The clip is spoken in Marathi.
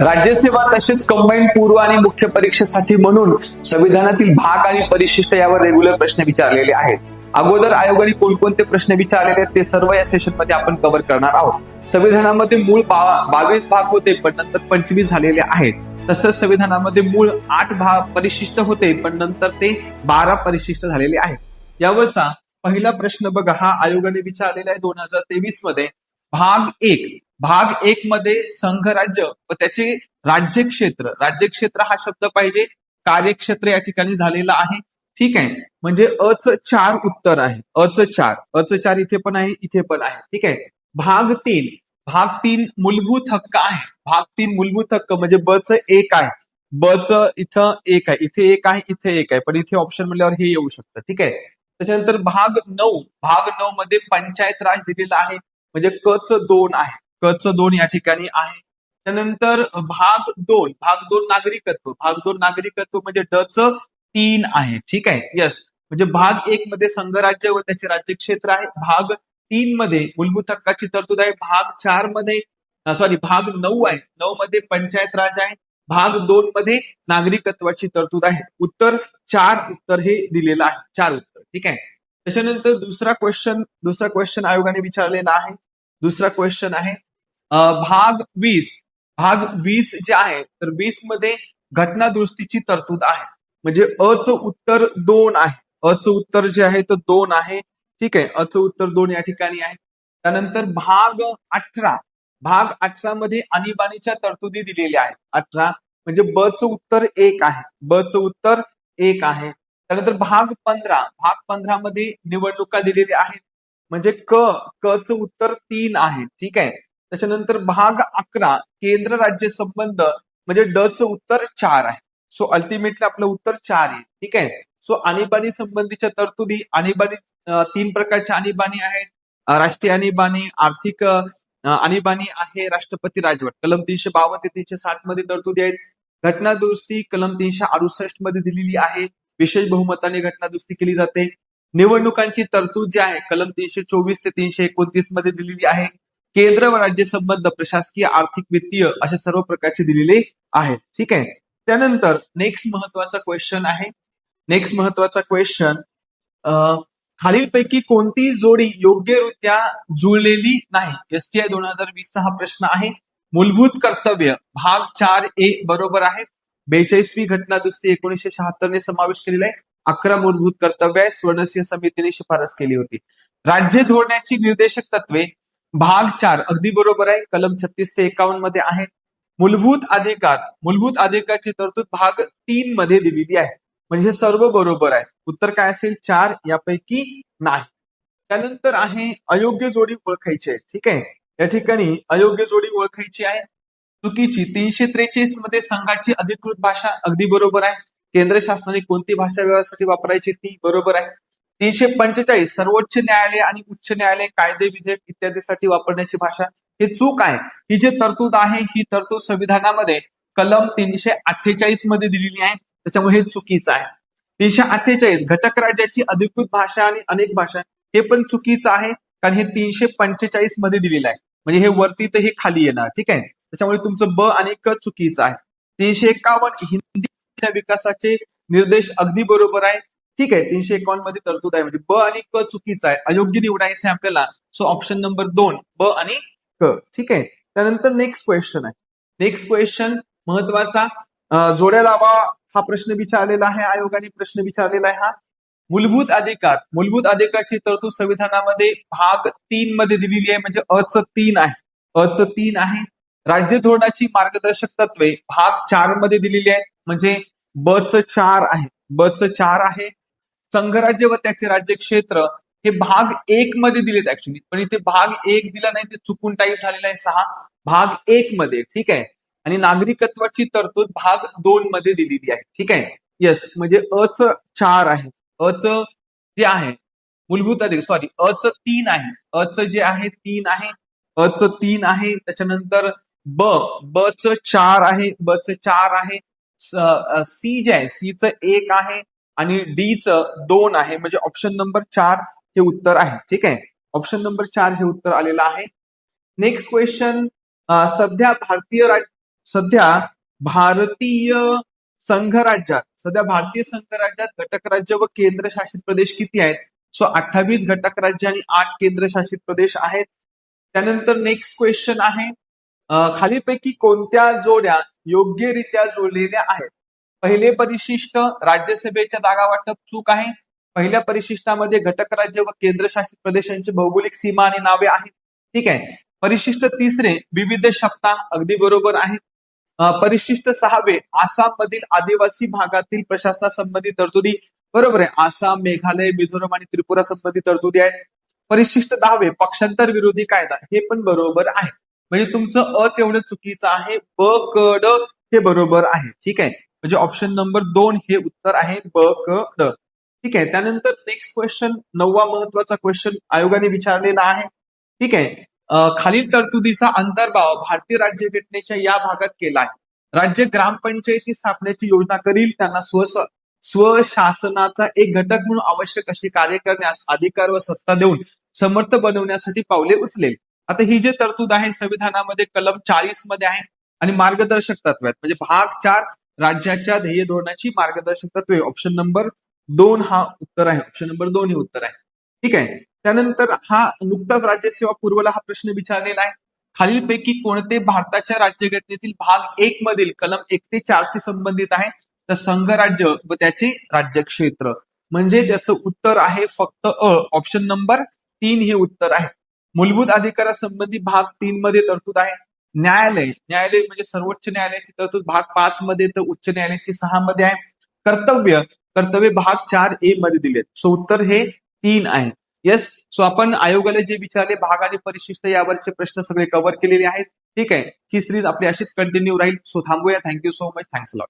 राज्यसेवा तसेच कंबाईन पूर्व आणि मुख्य परीक्षेसाठी म्हणून संविधानातील भाग आणि परिशिष्ट यावर रेग्युलर प्रश्न विचारलेले आहेत. अगोदर आयोगाने कोणकोणते प्रश्न विचारलेले आहेत ते सर्व या सेशनमध्ये आपण कव्हर करणार आहोत. संविधानामध्ये मूळ बावीस भाग होते पण नंतर पंचवीस झालेले आहेत. तसंच संविधानामध्ये मूळ आठ भाग परिशिष्ट होते पण नंतर ते बारा परिशिष्ट झालेले आहेत. यावरचा पहिला प्रश्न बघा हा आयोगाने विचारलेला आहे दोन हजार तेवीसमध्ये भाग एक भाग एक मध्ये संघ राज्य व त्याचे राज्यक्षेत्र. राज्यक्षेत्र हा शब्द पाहिजे. कार्यक्षेत्र या ठिकाणी झालेला आहे. ठीक आहे. म्हणजे अच चार उत्तर आहे. अच चार. अच चार इथे पण आहे इथे पण आहे. ठीक आहे. भाग तीन. भाग तीन मूलभूत हक्क आहे. भाग तीन मूलभूत हक्क म्हणजे ब च एक आहे. ब च इथं एक आहे. इथे एक आहे इथे एक आहे. पण इथे ऑप्शन म्हणल्यावर हे येऊ शकतं. ठीक आहे. त्याच्यानंतर भाग नऊ. भाग नऊ मध्ये पंचायत राज दिलेला आहे. म्हणजे क च दोन आहे. कच च दोन या ठिकाणी आहे. त्यानंतर भाग दोन भाग दोन नागरिकत्व भाग दोन नागरिकत्व म्हणजे ड च तीन आहे. ठीक आहे? यस म्हणजे भाग एक मध्ये संघराज्य व त्याचे राज्यक्षेत्र आहे. भाग तीन मध्ये मूलभूत हक्काची तरतूद आहे. भाग चारमध्ये सॉरी भाग नऊ आहे. नऊ मध्ये पंचायत राज आहे. भाग दोन मध्ये नागरिकत्वाची तरतूद आहे. उत्तर चार उत्तर हे दिलेलं आहे. चार उत्तर. ठीक आहे? त्याच्यानंतर दुसरा क्वेश्चन दुसरा क्वेश्चन आयोगाने विचारलेला आहे. दुसरा क्वेश्चन आहे भाग वीस. भाग वीस जे आहे तर वीसमध्ये घटना दुरुस्तीची तरतूद आहे. म्हणजे अ च उत्तर दोन आहे. अ च उत्तर जे आहे तर दोन आहे. ठीक आहे? अ च उत्तर दोन या ठिकाणी आहे. त्यानंतर भाग अठरा. भाग अठरा मध्ये आणीबाणीच्या तरतुदी दिलेल्या आहेत. अठरा म्हणजे ब च उत्तर एक आहे. ब च उत्तर एक आहे. त्यानंतर भाग पंधरा. भाग पंधरा मध्ये निवडणुका दिलेल्या आहेत. म्हणजे क क च उत्तर तीन आहे. ठीक आहे? त्याच्यानंतर भाग अकरा केंद्र राज्य संबंध म्हणजे ड च उत्तर चार आहे. सो अल्टिमेटली आपलं उत्तर चार आहे. ठीक आहे? सो आणीबाणी संबंधीच्या तरतुदी आणीबाणी तीन प्रकारच्या आणीबाणी आहेत. राष्ट्रीय आणीबाणी आर्थिक आणीबाणी आहे राष्ट्रपती राजवट. कलम तीनशे बावन्न ते तीनशे साठमध्ये तरतुदी आहेत. घटना दुरुस्ती कलम तीनशे अडुसष्टमध्ये दिलेली आहे. विशेष बहुमताने घटना दुरुस्ती केली जाते. निवडणुकांची तरतूद जी आहे कलम तीनशे चोवीस ते तीनशे एकोणतीसमध्ये दिलेली आहे. केंद्र व राज्य संबंध प्रशासकीय आर्थिक वित्तीय अशा सर्व प्रकारचे दिलेले आहेत. ठीक आहे? त्यानंतर नेक्स्ट महत्त्वाचा क्वेश्चन आहे. नेक्स्ट महत्त्वाचा क्वेश्चन खालीलपैकी कोणती जोडी योग्यरित्या जुळलेली नाही? एसटीआय दोन हजार वीसचा हा प्रश्न आहे. मूलभूत कर्तव्य भाग चार ए बरोबर आहे. बेचाळीसवी घटना दुसरी एकोणीशे शहात्तरने समावेश केलेला आहे. अकरा मूलभूत कर्तव्य आहे. स्वर्णसिंह समितीने शिफारस केली होती. राज्य धोरणाची निर्देशक तत्वे भाग चार अगदी बरोबर आहे. कलम छत्तीस ते एकावन्नमध्ये आहे. मूलभूत अधिकार मूलभूत अधिकारची तरतूद भाग तीन मध्ये दिलेली आहे. म्हणजे हे सर्व बरोबर आहे. उत्तर काय असेल? चार यापैकी नाही. त्यानंतर आहे अयोग्य जोडी ओळखायची. आहे ठीक आहे? या ठिकाणी अयोग्य जोडी ओळखायची आहे. चुकीची तीनशे त्रेचाळीसमध्ये संघाची अधिकृत भाषा अगदी बरोबर आहे. केंद्र शासनाने कोणती भाषा व्यवहारासाठी वापरायची ती बरोबर आहे. तीनशे पंचेचाळीस सर्वोच्च न्यायालय आणि उच्च न्यायालय कायदे विधेयक इत्यादीसाठी वापरण्याची भाषा हे चूक आहे. ही जी तरतूद आहे ही तरतूद संविधानामध्ये कलम तीनशे अठ्ठेचाळीसमध्ये दिलेली आहे. त्याच्यामुळे हे चुकीचं आहे. तीनशे अठ्ठेचाळीस घटक राज्याची अधिकृत भाषा आणि अनेक भाषा हे पण चुकीचं आहे कारण हे तीनशे पंचेचाळीसमध्ये दिलेलं आहे. म्हणजे हे वरती तर हे खाली येणार ठीक आहे? त्याच्यामुळे तुमचं ब आणि क चुकीचं आहे. तीनशे एकावन्न हिंदीच्या विकासाचे निर्देश अगदी बरोबर आहे. ठीक आहे तीनशे एकावन्नमध्ये तरतूद आहे. म्हणजे ब आणि क चुकीचं आहे. अयोग्य निवडायचं आहे आपल्याला. सो ऑप्शन नंबर दोन ब आणि क. ठीक आहे? त्यानंतर नेक्स्ट क्वेश्चन आहे. नेक्स्ट क्वेश्चन महत्त्वाचा. जोड्या लावा हा प्रश्न विचारलेला आहे. आयोगाने प्रश्न विचारलेला आहे हा. मूलभूत अधिकार. मूलभूत अधिकारची तरतूद संविधानामध्ये भाग तीन मध्ये दिलेली आहे. म्हणजे अ च तीन आहे. अ च तीन आहे. राज्य धोरणाची मार्गदर्शक तत्वे भाग चारमध्ये दिलेली आहेत. म्हणजे ब च चार आहे. ब च चार आहे. संघराज्य व त्याचे राज्य क्षेत्र हे भाग एक मध्ये दिलेत ऍक्च्युली पण इथे भाग एक दिला नाही ते चुकून टाईप झालेला आहे सहा. भाग एक मध्ये ठीक आहे? आणि नागरिकत्वाची तरतूद भाग दोन मध्ये दिलेली आहे ठीक आहे? येस म्हणजे अ च चार आहे. अ च जे आहे मूलभूत अधिक सॉरी अ च तीन आहे. अ च जे आहे तीन आहे. अ च तीन आहे त्याच्यानंतर ब ब च चार आहे ब च चार आहे सी जे आहे सी च एक आहे आणि डी च दोन आहे म्हणजे ऑप्शन नंबर चार हे उत्तर आहे. ठीक आहे? ऑप्शन नंबर चार हे उत्तर आलेलं आहे. नेक्स्ट क्वेश्चन सध्या भारतीय राज सध्या भारतीय संघराज्यात सध्या भारतीय संघराज्यात घटक राज्य व केंद्रशासित प्रदेश किती आहेत? सो अठ्ठावीस घटक राज्य आणि आठ केंद्रशासित प्रदेश आहेत. त्यानंतर नेक्स्ट क्वेश्चन आहे खालीपैकी कोणत्या जोड्या योग्यरित्या जोडलेल्या आहेत? पहिले परिशिष्ट राज्यसभेच्या जागा वाटप चूक आहे. पहिल्या परिशिष्टामध्ये घटक राज्य व केंद्रशासित प्रदेशांची भौगोलिक सीमा आणि नावे आहेत. ठीक आहे. परिशिष्ट तिसरे विविध शब्दा अगदी बरोबर आहेत. परिशिष्ट सहावे आसाम मधील आदिवासी भागातील प्रशासनासंबंधी तरतुदी. बरोबर आहे. आसाम मेघालय मिझोरम आणि त्रिपुरा संबंधी तरतुदी आहेत. परिशिष्ट दहावे पक्षांतर विरोधी कायदा. हे पण बरोबर आहे. म्हणजे तुमचं अ तेवढं चुकीचं आहे. ब क ड हे बरोबर आहे. ठीक आहे. म्हणजे ऑप्शन नंबर दोन हे उत्तर आहे ब क ड. ठीक आहे त्यानंतर नेक्स्ट क्वेश्चन नववा महत्त्वाचा क्वेश्चन आयोगाने विचारलेला आहे. ठीक आहे खालील तरतुदीचा अंतर्भाव भारतीय राज्यघटनेच्या या भागात केला आहे. राज्य ग्रामपंचायती स्थापनेची योजना करील त्यांना स्व स्वशासनाचा एक घटक म्हणून आवश्यक अशी कार्य करण्यास अधिकार व सत्ता देऊन समर्थ बनवण्यासाठी पावले उचलेल. आता ही जे तरतूद आहे संविधानामध्ये कलम चाळीसमध्ये आहे आणि मार्गदर्शक तत्व आहेत. म्हणजे भाग चार राज्याच्या ध्येय धोरणाची मार्गदर्शक तत्वे. ऑप्शन नंबर दोन हा उत्तर आहे. ऑप्शन नंबर दोन हे उत्तर आहे. ठीक आहे? त्यानंतर हा नुकताच राज्यसेवा पूर्वला हा प्रश्न विचारलेला आहे. खालीलपैकी कोणते भारताच्या राज्यघटनेतील भाग एक मधील कलम एक ते चारशी संबंधित आहे? तर संघराज्य व त्याचे राज्यक्षेत्र. म्हणजे ज्याचं उत्तर आहे फक्त अ. ऑप्शन नंबर तीन हे उत्तर आहे. मूलभूत अधिकारासंबंधी भाग तीन मध्ये तरतूद आहे. न्यायालय. न्यायालय म्हणजे सर्वोच्च न्यायालयाची तरतूद भाग पाच मध्ये तर उच्च न्यायालयाची सहा मध्ये आहे. कर्तव्य कर्तव्य भाग चार ए मध्ये दिलेत. सो उत्तर हे तीन आहे. येस सो आपण आयोगाला जे विचारले भाग आणि परिशिष्ट यावरचे प्रश्न सगळे कव्हर केलेले आहेत. ठीक आहे. ही सिरीज आपली अशीच कंटिन्यू राहील. सो थांबूया. Thank you so much thanks lot